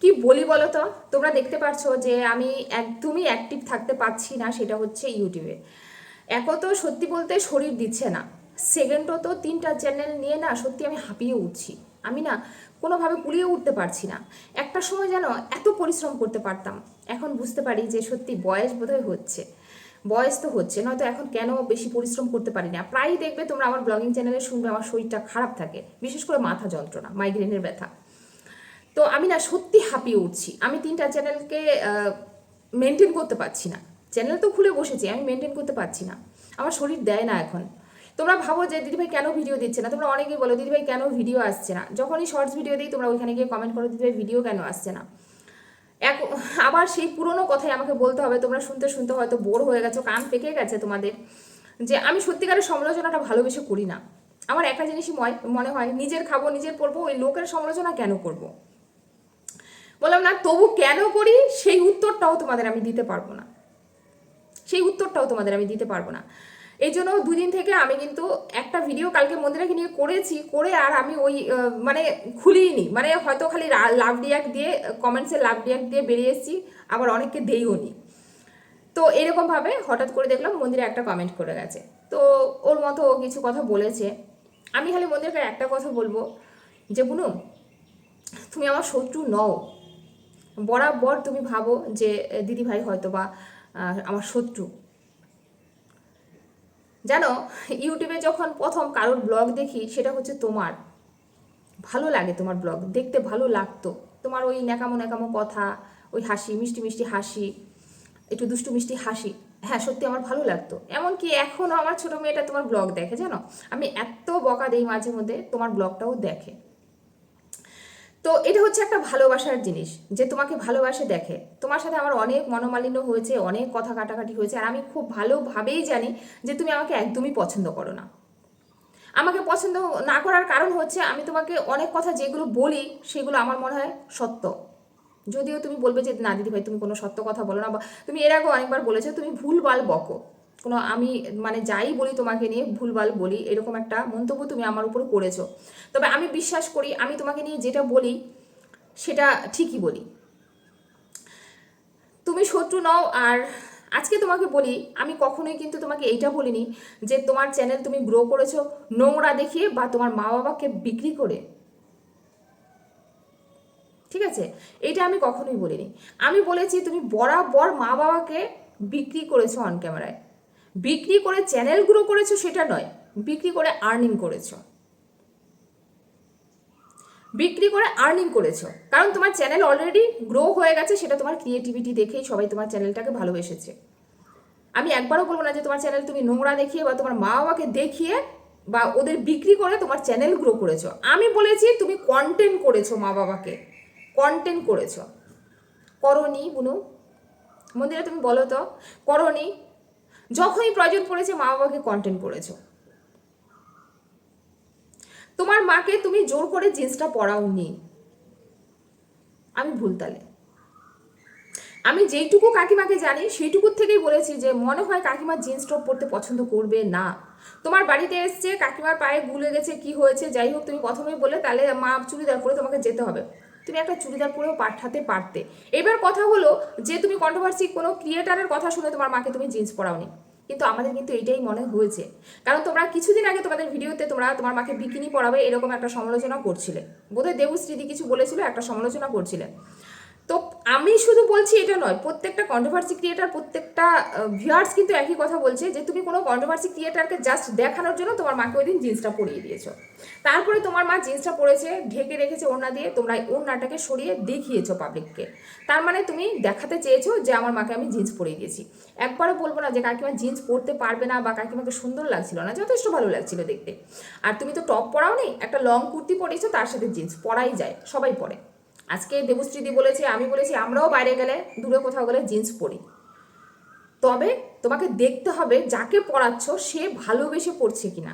কি বলি বলো তো তোমরা দেখতে পারছ যে আমি একদমই অ্যাক্টিভ থাকতে পারছি না, সেটা হচ্ছে ইউটিউবে একও তো সত্যি বলতে শরীর দিচ্ছে না। সেকেন্ডও তো তিনটা চ্যানেল নিয়ে না সত্যি আমি হাঁপিয়ে উঠছি। আমি না কোনোভাবে কুলিয়ে উঠতে পারছি না। একটা সময় যেন এত পরিশ্রম করতে পারতাম। এখন বুঝতে পারি যে সত্যি বয়স বোধহয় হচ্ছে। বয়স তো হচ্ছে, নয়তো এখন কেন বেশি পরিশ্রম করতে পারি না। প্রায়ই দেখবে তোমরা আমার ব্লগিং চ্যানেলে শুনবে, আমার শরীরটা খারাপ থাকে। বিশেষ করে মাথা যন্ত্রণা মাইগ্রেনের ব্যথা। তো আমি না সত্যি হাঁপিয়ে উঠছি। আমি তিনটা চ্যানেলকে মেনটেন করতে পারছি না। চ্যানেল তো খুলে বসেছি, আমি মেনটেন করতে পারছি না। আমার শরীর দেয় না এখন। তোমরা ভাবো যে দিদিভাই কেন ভিডিও দিচ্ছে না? তোমরা অনেকেই বলো, দিদিভাই কেন ভিডিও আসছে না? যখনই শর্টস ভিডিও দিই, তোমরা ওইখানে গিয়ে কমেন্ট করো, দিদিভাই ভিডিও কেন আসছে না? এক, আবার সেই পুরনো কথাই আমাকে বলতে হবে। তোমরা শুনতে শুনতে হয়তো বোর হয়ে গেছো, কান পেকে গেছে তোমাদের। যে আমি সত্যিকারের সমালোচনাটা ভালোবেসে করি না। আমার একটা জিনিসই মনে হয়, নিজের খাব, নিজের পড়ব ওই লোকের সমালোচনা কেন করব। বললাম, না, তবু কেন করি? সেই উত্তরটাও তোমাদের আমি দিতে পারব না। সেই উত্তরটাও তোমাদের আমি দিতে পারব না। এই জন্য দুদিন থেকে আমি কিন্তু একটা ভিডিও কালকে মন্দিরাকে নিয়ে করেছি, করে আর আমি ওই মানে খুলিনি মানে হয়তো খালি লাভ রিয়াক্ট দিয়ে কমেন্টসে লাভ রিয়াক্ট দিয়ে বেরিয়ে এসেছি, আবার অনেককে দেইও নি তো এরকমভাবে হঠাৎ করে দেখলাম মন্দিরে একটা কমেন্ট করে গেছে। তো ওর মতো ও কিছু কথা বলেছে। আমি খালি মন্দিরকে একটা কথা বলব যে, বুনু, তুমি আমার শত্রু নও। বরাবর তুমি ভাবো যে দিদি ভাই হয়তো বা আমার শত্রু। জানো, ইউটিউবে যখন প্রথম কারোর ব্লগ দেখি, সেটা হচ্ছে তোমার। ভালো লাগে তোমার ব্লগ, দেখতে ভালো লাগতো। তোমার ওই ন্যাকামো ন্যাকামো কথা, ওই হাসি, মিষ্টি মিষ্টি হাসি, একটু দুষ্টু মিষ্টি হাসি হ্যাঁ সত্যি আমার ভালো লাগতো। এমনকি এখনও আমার ছোটো মেয়েটা তোমার ব্লগ দেখে, জানো? আমি এত বকা দিই মাঝে মধ্যে, তোমার ব্লগটাও দেখে। তো এটা হচ্ছে একটা ভালোবাসার জিনিস, যে তোমাকে ভালোবাসে দেখে। তোমার সাথে আমার অনেক মনোমালিন্য হয়েছে, অনেক কথা কাটাকাটি হয়েছে, আর আমি খুব ভালোভাবেই জানি যে তুমি আমাকে একদমই পছন্দ করো না। আমাকে পছন্দ না করার কারণ হচ্ছে আমি তোমাকে অনেক কথা যেগুলো বলি, সেগুলো আমার মনে হয় সত্য। যদিও তুমি বলবে যে, না দিদি ভাই তুমি কোনো সত্য কথা বলো না। বা, তুমি এর আগেও অনেকবার বলেছ, তুমি ভুলভাল বকো। কোনো আমি মানে যাই বলি তোমাকে নিয়ে ভুলভাল বলি, এরকম একটা মন্তব্য তুমি আমার উপর করেছ। তবে আমি বিশ্বাস করি, আমি তোমাকে নিয়ে যেটা বলি, সেটা ঠিকই বলি। তুমি শত্রু নও, আর আজকে তোমাকে বলি, আমি কখনোই কিন্তু তোমাকে এইটা বলিনি যে তোমার চ্যানেল তুমি গ্রো করেছ নোংরা দেখিয়ে বা তোমার মা বাবাকে বিক্রি করে। ঠিক আছে? এটা আমি কখনোই বলিনি। আমি বলেছি তুমি বরাবর মা বাবাকে বিক্রি করেছ অন ক্যামেরায় বিক্রি করে চ্যানেল গ্রো করেছ সেটা নয়, বিক্রি করে আর্নিং করেছ। বিক্রি করে আর্নিং করেছ। কারণ তোমার চ্যানেল অলরেডি গ্রো হয়ে গেছে, সেটা তোমার ক্রিয়েটিভিটি দেখেই সবাই তোমার চ্যানেলটাকে ভালোবেসেছে। আমি একবারও বলব না যে তোমার চ্যানেল তুমি নোংরা দেখিয়ে বা তোমার মা বাবাকে দেখিয়ে বা ওদের বিক্রি করে তোমার চ্যানেল গ্রো করেছ। আমি বলেছি তুমি কন্টেন্ট করেছ মা বাবাকে। কন্টেন্ট করেছ। করনি বুনু, মন্দিরে তুমি বলো তো করনি যখনই প্রয়োজন পড়েছে মা বাবাকে কন্টেন্ট করেছ তোমার মাকে তুমি জোর করে জিন্সটা পরাওনি। আমি ভুল তালে। আমি যেইটুকু কাকিমাকে জানি, সেইটুকুর থেকেই বলেছি যে মনে হয় কাকিমা জিন্স টপ পরতে পছন্দ করবে না। তোমার বাড়িতে এসছে, কাকিমার পায়ে গুলে গেছে, কি হয়েছে, যাই হোক তুমি প্রথমেই বলে তাহলে মা চুড়িদার পরে তোমাকে যেতে হবে। তুমি একটা চুড়িদার পরেও পাঠাতে পারতে। এবার কথা হলো যে তুমি কন্ট্রোভার্সি কোনো ক্রিয়েটারের কথা শুনে তোমার মাকে তুমি জিন্স পরাওনি। কিন্তু আমাদের কিন্তু এটাই মনে হয়েছে। কারণ তোমরা কিছুদিন আগে তোমাদের ভিডিওতে তোমরা তোমার মাকে বিকিনি পড়াবে এরকম একটা সমালোচনা করছিলে। বোধহয় দেবশ্রীদি কিছু বলেছিল, একটা সমালোচনা করছিলে। আমি শুধু বলছি এটা নয়, প্রত্যেকটা কন্ট্রোভার্সি ক্রিয়েটার প্রত্যেকটা ভিউয়ার্স কিন্তু একই কথা বলছে যে তুমি কোনো কন্ট্রোভার্সি ক্রিয়েটারকে জাস্ট দেখানোর জন্য তোমার মাকে ওই দিন জিন্সটা পরিয়ে দিয়েছ। তারপরে তোমার মা জিন্সটা পরেছে, ঢেকে রেখেছে ওড়না দিয়ে, তোমরা ওড়নাটাকে সরিয়ে দেখিয়েছো পাবলিককে তার মানে তুমি দেখাতে চেয়েছো যে আমার মাকে আমি জিন্স পরিয়ে দিয়েছি। একবারও বলব না যে কাকিমা জিন্স পরতে পারবে না বা কাকিমাকে সুন্দর লাগছিল না, যথেষ্ট ভালো লাগছিল দেখতে। আর তুমি তো টপ পরাও নেই একটা লং কুর্তি পরেছো, তার সাথে জিন্স পরাই যায়, সবাই পরে। আজকে দেবশ্রীদি বলেছে, আমি বলেছি, আমরাও বাইরে গেলে, দূরে কোথাও গেলে জিন্স পরি। তবে তোমাকে দেখতে হবে যাকে পড়াচ্ছ সে ভালোবেসে পড়ছে কিনা।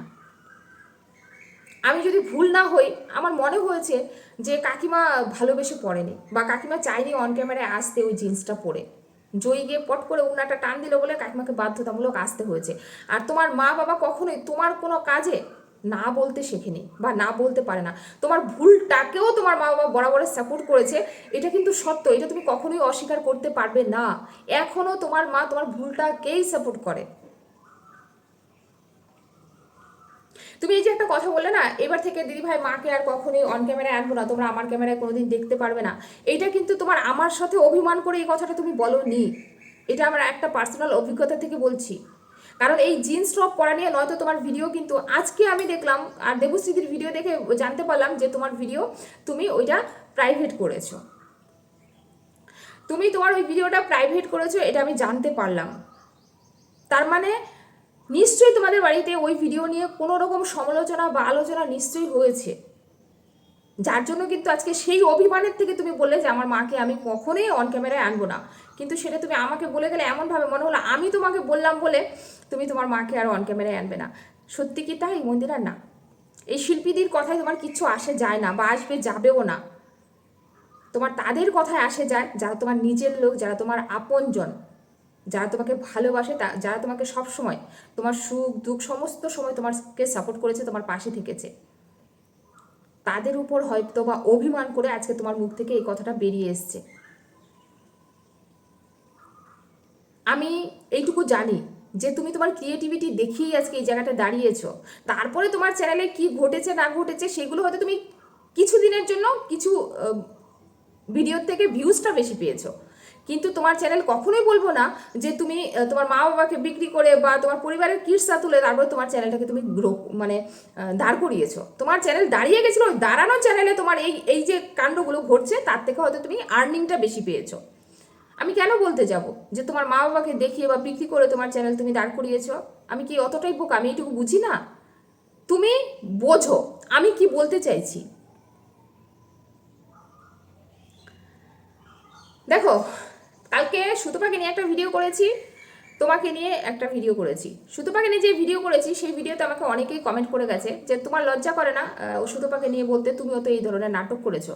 আমি যদি ভুল না হই, আমার মনে হয়েছে যে কাকিমা ভালোবেসে পড়েনি বা কাকিমা চাইনি অন ক্যামেরায় আসতে ওই জিন্সটা পরে। জয়ী গিয়ে পট করে উনাটা টান দিল বলে কাকিমাকে বাধ্যতামূলক আসতে হয়েছে। আর তোমার মা বাবা কখনোই তোমার কোনো কাজে না বলতে শেখেনি বা না বলতে পারে না। তোমার ভুলটাকেও তোমার মা বাবা বরাবর সাপোর্ট করেছে, এটা কিন্তু সত্য, এটা তুমি কখনোই অস্বীকার করতে পারবে না। এখনও তোমার মা তোমার ভুলটাকেই সাপোর্ট করে। তুমি এই যে একটা কথা বললে না, এবার থেকে দিদি ভাই মাকে আর কখনোই অন ক্যামেরায় আনব না, তোমরা আমার ক্যামেরায় কোনোদিন দেখতে পারবে না। এইটা কিন্তু তোমার আমার সাথে অভিমান করে এই কথাটা তুমি বলো নি এটা আমার একটা পার্সোনাল অভিজ্ঞতা থেকে বলছি। কারণ এই জিন্স টপ পরা নিয়ে নয়তো তোমার ভিডিও কিন্তু আজকে আমি দেখলাম আর দেবশ্রীদির ভিডিও দেখে জানতে পারলাম যে তোমার ভিডিও তুমি ওইটা প্রাইভেট করেছ। তুমি তোমার ওই ভিডিওটা প্রাইভেট করেছ, এটা আমি জানতে পারলাম। তার মানে নিশ্চয়ই তোমাদের বাড়িতে ওই ভিডিও নিয়ে কোনো রকম সমালোচনা বা আলোচনা নিশ্চয়ই হয়েছে। যার জন্য কিন্তু আজকে সেই অভিমানের থেকে তুমি বললে যে আমার মাকে আমি কখনোই অন ক্যামেরায় আনব না। কিন্তু সেটা তুমি আমাকে বলে গেলে এমনভাবে মনে হলো, আমি তোমাকে বললাম বলে তুমি তোমার মাকে আর অন ক্যামেরায় আনবে না। সত্যি কি তাই, মন্দিরা না? এই শিল্পীদের কথায় তোমার কিচ্ছু আসে যায় না বা আসবে যাবেও না। তোমার তাদের কথায় আসে যায়, যারা তোমার নিজের লোক, যারা তোমার আপনজন, যারা তোমাকে ভালোবাসে, তা যারা তোমাকে সব সময় তোমার সুখ, দুঃখ, সমস্ত সময় তোমাকে সাপোর্ট করেছে, তোমার পাশে থেকেছে। তাদের উপর হয়তো বা অভিমান করে আজকে তোমার মুখ থেকে এই কথাটা বেরিয়ে এসছে। আমি এইটুকু জানি যে তুমি তোমার ক্রিয়েটিভিটি দেখিয়েই আজকে এই জায়গাটা দাঁড়িয়েছো। তারপরে তোমার চ্যানেলে কি ঘটেছে, না ঘটেছে, সেগুলো হয়তো তুমি কিছু দিনের জন্য কিছু ভিডিওর থেকে ভিউজটা বেশি পেয়েছ। কিন্তু তোমার চ্যানেল কখনোই বলব না যে তুমি তোমার মা বাবাকে বিক্রি করে বা তোমার পরিবারের কিরসা তুলে তারপরে তোমার চ্যানেলটাকে তুমি গ্রো মানে দাঁড় করিয়েছো। তোমার চ্যানেল দাঁড়িয়ে গেছিল, ওই দাঁড়ানো চ্যানেলে তোমার এই এই যে কাণ্ডগুলো ঘটছে, তার থেকে হয়তো তুমি আর্নিংটা বেশি পেয়েছ। আমি কেন বলতে যাব? যে তোমার মা বাবাকে দেখিয়ে বা বিক্রি করে তোমার চ্যানেল তুমি দাঁড় করিয়েছ? আমি কি অতটাই বোকা? আমি এইটুকু বুঝি না? তুমি বোঝো, আমি কি বলতে চাইছি? দেখো, কালকে সুতোপাকে নিয়ে একটা ভিডিও করেছি, তোমাকে নিয়ে একটা ভিডিও করেছি। সুতোপাকে নিয়ে যে ভিডিও করেছি, সেই ভিডিওতে আমাকে অনেকেই কমেন্ট করে গেছে যে তোমার লজ্জা করে না ও সুতোপাকে নিয়ে বলতে তুমিও তো এই ধরনের নাটক করেছ।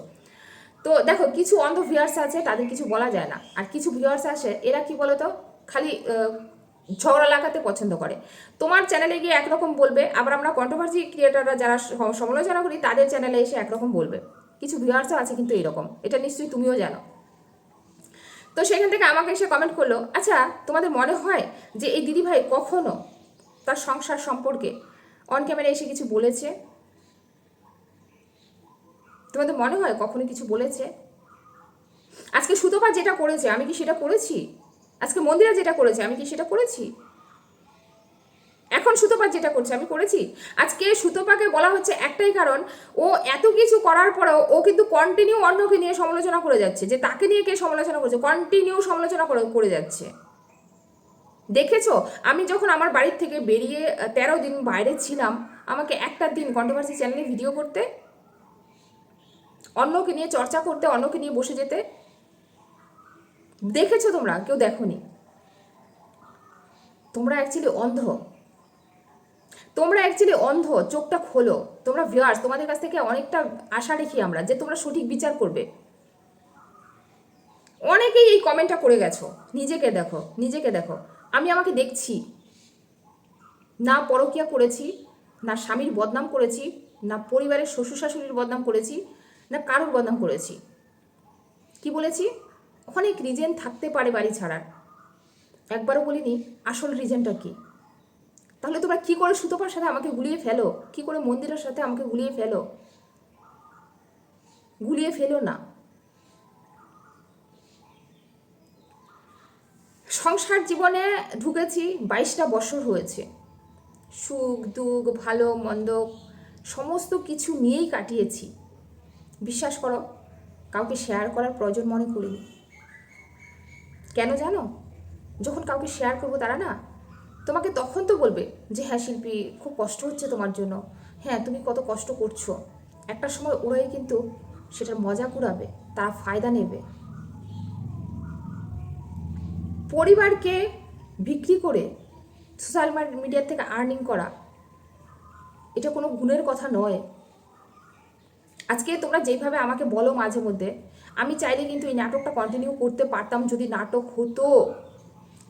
তো দেখো, কিছু অন্ধ ভিউয়ার্স আছে, তাদের কিছু বলা যায় না। আর কিছু ভিউয়ার্স আছে, এরা কি বলো তো খালি ঝগড়া লাগাতে পছন্দ করে। তোমার চ্যানেলে গিয়ে একরকম বলবে, আবার আমরা কন্ট্রোভার্সি ক্রিয়েটাররা যারা সমালোচনা করি, তাদের চ্যানেলে এসে একরকম বলবে। কিছু ভিউয়ার্সও আছে কিন্তু এরকম। এটা নিশ্চয়ই তুমিও জানো। তো সেখান থেকে আমাকে এসে কমেন্ট করল আচ্ছা তোমাদের মনে হয় যে এই দিদিভাই কখনো তার সংসার সম্পর্কে অন ক্যামেরা এসে কিছু বলেছে? তোমাদের মনে হয় কখনো কিছু বলেছে? আজকে সুতপা যেটা করেছে, আমি কি সেটা করেছি? আজকে মন্দিরা যেটা করেছে, আমি কি সেটা করেছি? এখন সুতপা যেটা করছে, আমি করেছি? আজকে সুতপাকে বলা হচ্ছে একটাই কারণ, ও এত কিছু করার পরেও ও কিন্তু কন্টিনিউ অন্যকে নিয়ে সমালোচনা করে যাচ্ছে, যে তাকে নিয়ে কে সমালোচনা করছে? কন্টিনিউ সমালোচনা করে করে যাচ্ছে। দেখেছ? আমি যখন আমার বাড়ির থেকে বেরিয়ে তেরো দিন বাইরে ছিলাম, আমাকে একটা দিন কন্ট্রোভার্সি চ্যানেলে ভিডিও করতে অন্যকে নিয়ে চর্চা করতে, অন্যকে নিয়ে বসে যেতে। দেখেছ তোমরা? কেউ দেখোনি। তোমরা অ্যাকচুয়ালি অন্ধ। তোমরা অ্যাকচুয়ালি অন্ধ। চোখটা খোলো। তোমরা ভিউয়ার্স তোমাদের কাছ থেকে অনেকটা আশা রেখি আমরা যে তোমরা সঠিক বিচার করবে। অনেকেই এই কমেন্টটা করে গেছো। নিজেকে দেখো নিজেকে দেখো। আমি আমাকে দেখছি। না পরকিয়া করেছি, না স্বামীর বদনাম করেছি, না পরিবারের শ্বশুর শাশুড়ির বদনাম করেছি না কারোর বদনাম করেছি? কি বলেছি? অনেক রিজেন থাকতে পারে বাড়ি ছাড়ার। একবারও বলিনি, আসল রিজেনটা কি? তাহলে তোমরা কি করে সুতপার সাথে আমাকে গুলিয়ে ফেলো? কি করে মন্দিরের সাথে আমাকে গুলিয়ে ফেলো? গুলিয়ে ফেলো না। সংসার জীবনে ঢুকেছি, বাইশটা বছর হয়েছে। সুখ, দুঃখ, ভালো, মন্দ, সমস্ত কিছু নিয়েই কাটিয়েছি। বিশ্বাস করো, কাউকে শেয়ার করার প্রয়োজন মনে করিনি। কেন জানো? যখন কাউকে শেয়ার করব তারা না, তোমাকে তখন তো বলবে যে হ্যাঁ শিল্পী, খুব কষ্ট হচ্ছে তোমার জন্য। হ্যাঁ তুমি কত কষ্ট করছ। একটা সময় ওরাই কিন্তু সেটার মজা কুড়াবে, তারা ফায়দা নেবে। পরিবারকে বিক্রি করে সোশ্যাল মিডিয়ার থেকে আর্নিং করা, এটা কোনো গুণের কথা নয়। আজকে তোমরা যেভাবে আমাকে বলো মাঝে মধ্যে, আমি চাইলে কিন্তু এই নাটকটা কন্টিনিউ করতে পারতাম যদি নাটক হতো।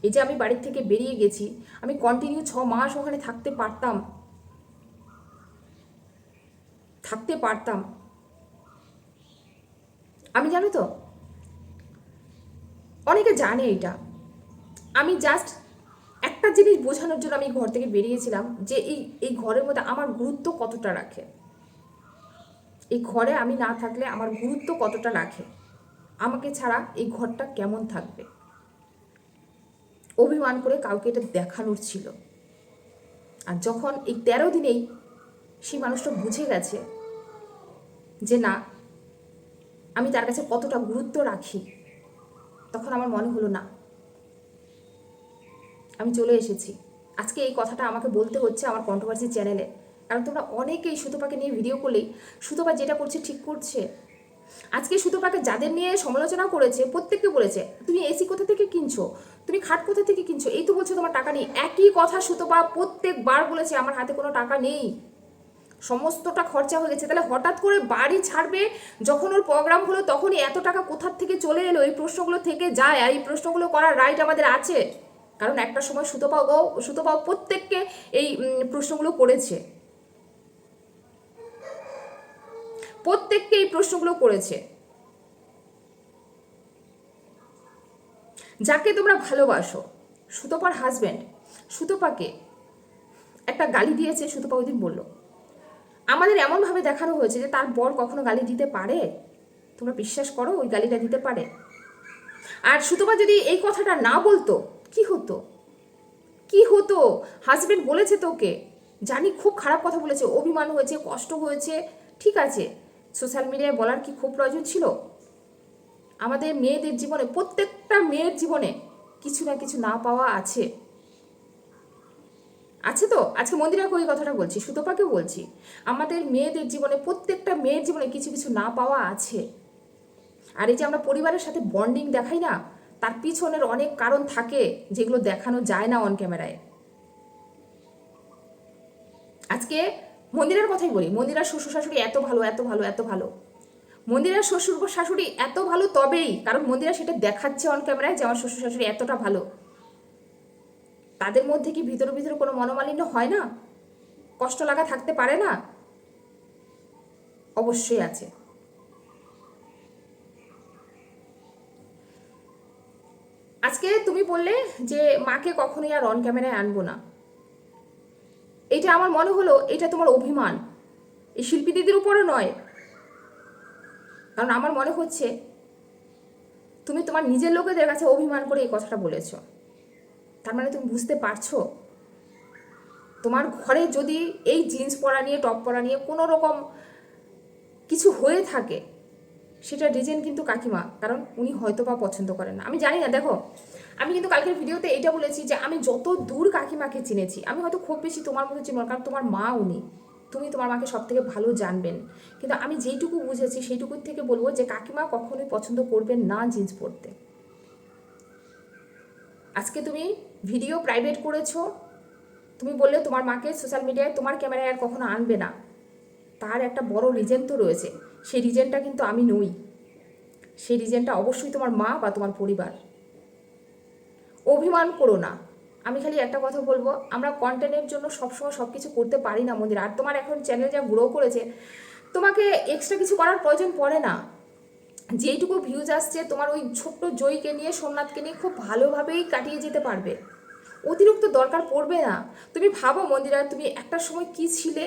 এই যে আমি বাড়ির থেকে বেরিয়ে গেছি, আমি কন্টিনিউ ছ মাস ওখানে থাকতে পারতাম। থাকতে পারতাম। আমি জানো তো, অনেকে জানে এটা। আমি জাস্ট একটা জিনিস বোঝানোর জন্য আমি ঘর থেকে বেরিয়েছিলাম যে এই এই ঘরের মধ্যে আমার গুরুত্ব কতটা রাখে। এই ঘরে আমি না থাকলে আমার গুরুত্ব কতটা রাখে আমাকে ছাড়া এই ঘরটা কেমন থাকবে? অভিমান করে কাউকে এটা দেখানোর ছিল। আর যখন এই তেরো দিনেই সেই মানুষটা বুঝে গেছে যে না, আমি তার কাছে কতটা গুরুত্ব রাখি, তখন আমার মনে হলো না। আমি চলে এসেছি। আজকে এই কথাটা আমাকে বলতে হচ্ছে আমার কন্ট্রোভার্সি চ্যানেলে কারণ তোমরা অনেকেই সুতোপাকে নিয়ে ভিডিও করলেই সুতোপা যেটা করছে ঠিক করছে। আজকে সুতোপাকে যাদের নিয়ে সমালোচনা করেছে, প্রত্যেককে বলেছে, তুমি এসি কোথা থেকে কিনছো? তুমি খাট কোথা থেকে কিনছো? এই তো বলছো তোমার টাকা নেই। একই কথা সুতোপা প্রত্যেকবার বলেছে, আমার হাতে কোনো টাকা নেই। সমস্তটা খরচা হয়ে গেছে। তাহলে হঠাৎ করে বাড়ি ছাড়বে, যখন ওর প্রোগ্রাম হলো, তখনই এত টাকা কোথার থেকে চলে এলো? এই প্রশ্নগুলো থেকে যায়। আর এই প্রশ্নগুলো করার রাইট আমাদের আছে। কারণ একটা সময় সুতোপাও গো, সুতোপাও প্রত্যেককে এই প্রশ্নগুলো করেছে। প্রত্যেককে এই প্রশ্নগুলো করেছে। যাকে তোমরা ভালোবাসো, সুতোপার হাজব্যান্ড সুতোপাকে একটা গালি দিয়েছে, সুতপা ওই দিন বলল, আমাদের এমনভাবে দেখানো হয়েছে যে তার বর কখনো গালি দিতে পারে? তোমরা বিশ্বাস করো ওই গালিটা দিতে পারে? আর সুতপা যদি এই কথাটা না বলতো, কি হতো? কি হতো? হাজবেন্ড বলেছে তোকে, জানি খুব খারাপ কথা বলেছে, অভিমান হয়েছে, কষ্ট হয়েছে, ঠিক আছে। সোশ্যাল মিডিয়ায় বলার কি খুব প্রয়োজন ছিল? আমাদের মেয়েদের জীবনে, প্রত্যেকটা মেয়ের জীবনে কিছু না কিছু না পাওয়া আছে। আছে তো? আজকে মন্দিরাকে ওই কথাটা বলছি সুতোপাকে বলছি। আমাদের মেয়েদের জীবনে, প্রত্যেকটা মেয়ের জীবনে কিছু কিছু না পাওয়া আছে। আর এই যে আমরা পরিবারের সাথে বন্ডিং দেখাই না, তার পিছনের অনেক কারণ থাকে যেগুলো দেখানো যায় না অন ক্যামেরায় আজকে মন্দিরের কথাই বলি মন্দিরার শ্বশুর শাশুড়ি এত ভালো এত ভালো এত ভালো। মন্দিরের শ্বশুর শাশুড়ি এত ভালো তবেই, কারণ মন্দিরা সেটা দেখাচ্ছে অন ক্যামেরায় যে আমার শ্বশুর শাশুড়ি এতটা ভালো। তাদের মধ্যে কি ভিতরে ভিতরে কোনো মনোমালিন্য হয় না? কষ্ট লাগা থাকতে পারে না? অবশ্যই আছে। আজকে তুমি বললে যে মাকে কখনোই আর অন ক্যামেরায় আনব না। এটা আমার মনে হলো এটা তোমার অভিমান। এই শিল্পী দিদির উপরও নয়। কারণ আমার মনে হচ্ছে তুমি তোমার নিজের লোকেদের কাছে অভিমান করে এই কথাটা বলেছ। তার মানে তুমি বুঝতে পারছ? তোমার ঘরে যদি এই জিন্স পরা নিয়ে, টপ পরা নিয়ে কোনো রকম কিছু হয়ে থাকে, সেটা রিজেন কিন্তু কাকিমা, কারণ উনি হয়তো বা পছন্দ করেন না। আমি জানি না, দেখো আমি কিন্তু কালকের ভিডিওতে এটা বলেছি যে আমি যত দূর কাকিমাকে চিনেছি, আমি হয়তো খুব বেশি তোমার মতো চিনব কারণ তোমার মা উনি তুমি তোমার মাকে সব থেকে ভালো জানবেন। কিন্তু আমি যেইটুকু বুঝেছি সেইটুকুর থেকে বলব যে কাকিমা কখনোই পছন্দ করবেন না জিন্স পরতে। আজকে তুমি ভিডিও প্রাইভেট করেছ, তুমি বললে তোমার মাকে সোশ্যাল মিডিয়ায় তোমার ক্যামেরায় আর কখনো আনবে না। তার একটা বড় রিজেন তো রয়েছে, সেই রিজেনটা কিন্তু আমি নই। সেই রিজেনটা অবশ্যই তোমার মা বা তোমার পরিবার। অভিমান করো না। আমি খালি একটা কথা বলব, আমরা কন্টেন্টের জন্য সবসময় সব কিছু করতে পারি না মন্দির। আর তোমার এখন চ্যানেল যা গ্রো করেছে, তোমাকে এক্সট্রা কিছু করার প্রয়োজন পড়ে না। যেইটুকু ভিউজ আসছে, তোমার ওই ছোট্ট জয়ীকে নিয়ে, সোমনাথকে নিয়ে খুব ভালোভাবেই কাটিয়ে যেতে পারবে। অতিরিক্ত দরকার পড়বে না। তুমি ভাবো মন্দিরা, তুমি একটা সময় কি ছিলে?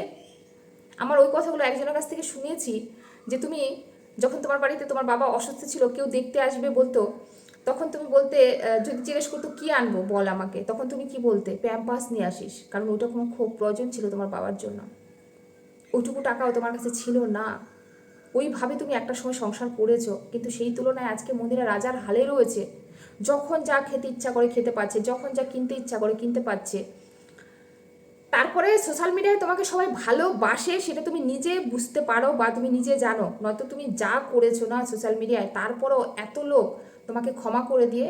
আমার ওই কথাগুলো একজনের কাছ থেকে শুনেছি যে তুমি যখন তোমার বাড়িতে তোমার বাবা অসুস্থ ছিল, কেউ দেখতে আসবে বলতো তখন তুমি বলতে যদি জিজ্ঞেস করতো, কি আনব? বল আমাকে। তখন তুমি কি বলতে? প্যাম্পাস নিয়ে আসিস। কারণ ওইটা কোনো খুব প্রয়োজন ছিল তোমার বাবার জন্য। ওইটুকু টাকাও তোমার কাছে ছিল না। ওইভাবে তুমি একটা সময় সংসার করেছ, কিন্তু সেই তুলনায় আজকে মন্দিরে রাজার হালে রয়েছে। যখন যা খেতে ইচ্ছা করে খেতে পাচ্ছে যখন যা কিনতে ইচ্ছা করে কিনতে পাচ্ছে তারপরে সোশ্যাল মিডিয়ায় তোমাকে সবাই ভালোবাসে, সেটা তুমি নিজে বুঝতে পারো বা তুমি নিজে জানো। নয়তো তুমি যা করেছ না সোশ্যাল মিডিয়ায় তারপরও এত লোক তোমাকে ক্ষমা করে দিয়ে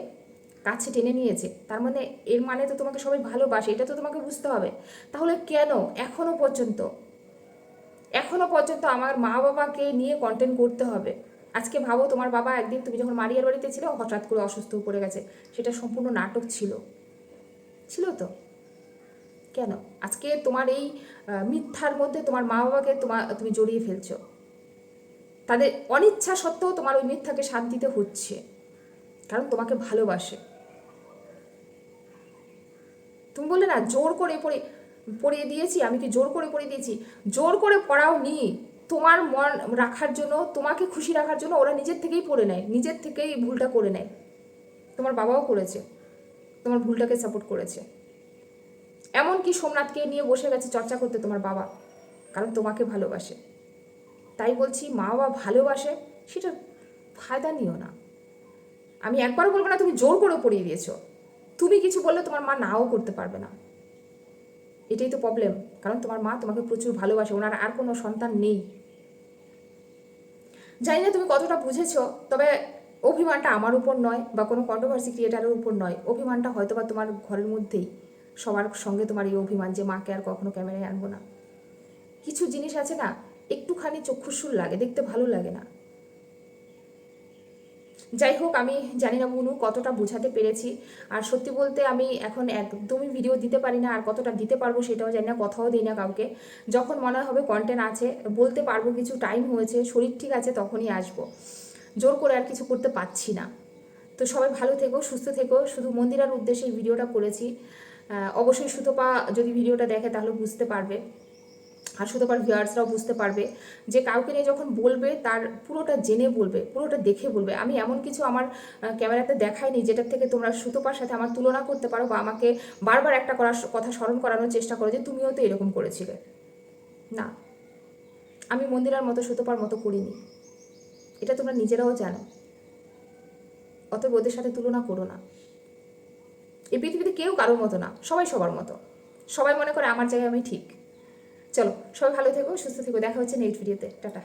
কাছে টেনে নিয়েছে। তার মানে এর মানে তো তোমাকে সবাই ভালোবাসে, এটা তো তোমাকে বুঝতে হবে। তাহলে কেন এখনও পর্যন্ত? এখনও পর্যন্ত আমার মা বাবাকে নিয়ে কন্টেন্ট করতে হবে। আজকে ভাবো তোমার বাবা একদিন তুমি যখন মারিয়ার বাড়িতে ছিল, হঠাৎ করে অসুস্থ পড়ে গেছে। সেটা সম্পূর্ণ নাটক ছিল। ছিল তো? কেন? আজকে তোমার এই মিথ্যার মধ্যে তোমার মা বাবাকে তোমার তুমি জড়িয়ে ফেলছো। তাদের অনিচ্ছা সত্ত্বেও তোমার ওই মিথ্যাকে সাথ দিতে হচ্ছে। কারণ তোমাকে ভালোবাসে। তুমি বললে না, জোর করে পড়ে, পড়িয়ে দিয়েছি, আমি কি জোর করে পড়িয়ে দিয়েছি? জোর করে পড়াও নি তোমার মন রাখার জন্য, তোমাকে খুশি রাখার জন্য ওরা নিজের থেকেই পড়ে নেয়, নিজের থেকেই ভুলটা করে নেয়। তোমার বাবাও করেছে। তোমার ভুলটাকে সাপোর্ট করেছে। এমনকি সোমনাথকে নিয়ে বসে গেছে চর্চা করতে তোমার বাবা, কারণ তোমাকে ভালোবাসে। তাই বলছি, মা বাবা ভালোবাসে, সেটা ফায়দা নিও না। আমি একবারও বলব না, তুমি জোর করে পড়িয়ে দিয়েছ। তুমি কিছু বললে তোমার মা নাও করতে পারবে না। এটাই তো প্রবলেম কারণ তোমার মা তোমাকে প্রচুর ভালোবাসে, ওনার আর কোনো সন্তান নেই। জানি না তুমি কতটা বুঝেছ, তবে অভিমানটা আমার উপর নয়, বা কোনো কন্ট্রোভার্সি ক্রিয়েটারের উপর নয়। অভিমানটা হয়তো বা তোমার ঘরের মধ্যেই। সবার সঙ্গে তোমার এই অভিমান যে মাকে আর কখনো ক্যামেরায় আনব না। কিছু জিনিস আছে না, একটুখানি চক্ষুসুর লাগে, দেখতে ভালো লাগে না। যাই হোক, আমি জানি না মুনু কতটা বোঝাতে পেরেছি, আর সত্যি বলতে আমি এখন একদমই ভিডিও দিতে পারি না, আর কতটা দিতে পারব সেটাও জানি না, কথাও দিই না কাউকে। যখন মনে হবে কন্টেন্ট আছে, বলতে পারব কিছু টাইম হয়েছে, শরীর ঠিক আছে তখনই আসব। জোর করে আর কিছু করতে পারছি না। তো সবাই ভালো থেকো, সুস্থ থেকো, শুধু মন্দিরার উদ্দেশ্যে এই ভিডিওটা করেছি। অবশ্যই সুতপা যদি ভিডিওটা দেখে তাহলে বুঝতে পারবে। আর সুতপার ভিউয়ার্সরাও বুঝতে পারবে যে কাউকে নিয়ে যখন বলবে, তার পুরোটা জেনে বলবে, পুরোটা দেখে বলবে। আমি এমন কিছু আমার ক্যামেরাতে দেখাইনি যেটার থেকে তোমরা সুতপার সাথে আমার তুলনা করতে পারো বা আমাকে বারবার একটা করার কথা স্মরণ করানোর চেষ্টা করো যে তুমিও তো এরকম করেছিলে। না, আমি মন্দিরার মতো সুতপার মতো করিনি। এটা তোমরা নিজেরাও জানো। অতএব ওদের সাথে তুলনা করো না। এই পৃথিবীতে কেউ কারোর মতো না, সবাই সবার মতো। সবাই মনে করে আমার জায়গায় আমি ঠিক। চলো, সবাই ভালো থেকো, সুস্থ থেকো, দেখা হচ্ছে নেক্সট ভিডিওতে টাটা।